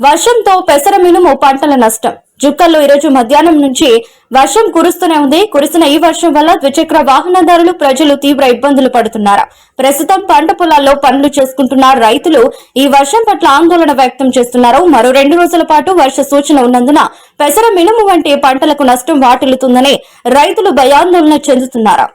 వర్షంతో పెసర మినుము పంటల నష్టం. జుక్కల్లో ఈరోజు మధ్యాహ్నం నుంచి వర్షం కురుస్తూనే ఉంది. కురిసిన ఈ వర్షం వల్ల ద్విచక్ర వాహనదారులు ప్రజలు తీవ్ర ఇబ్బందులు పడుతున్నారు. ప్రస్తుతం పంట పొలాల్లో పనులు చేసుకుంటున్న రైతులు ఈ వర్షం పట్ల ఆందోళన వ్యక్తం చేస్తున్నారు. మరో రెండు రోజుల పాటు వర్ష సూచన ఉన్నందున పెసర మినుము వంటి పంటలకు నష్టం వాటిల్లుతుందని రైతులు భయాందోళన చెందుతున్నారు.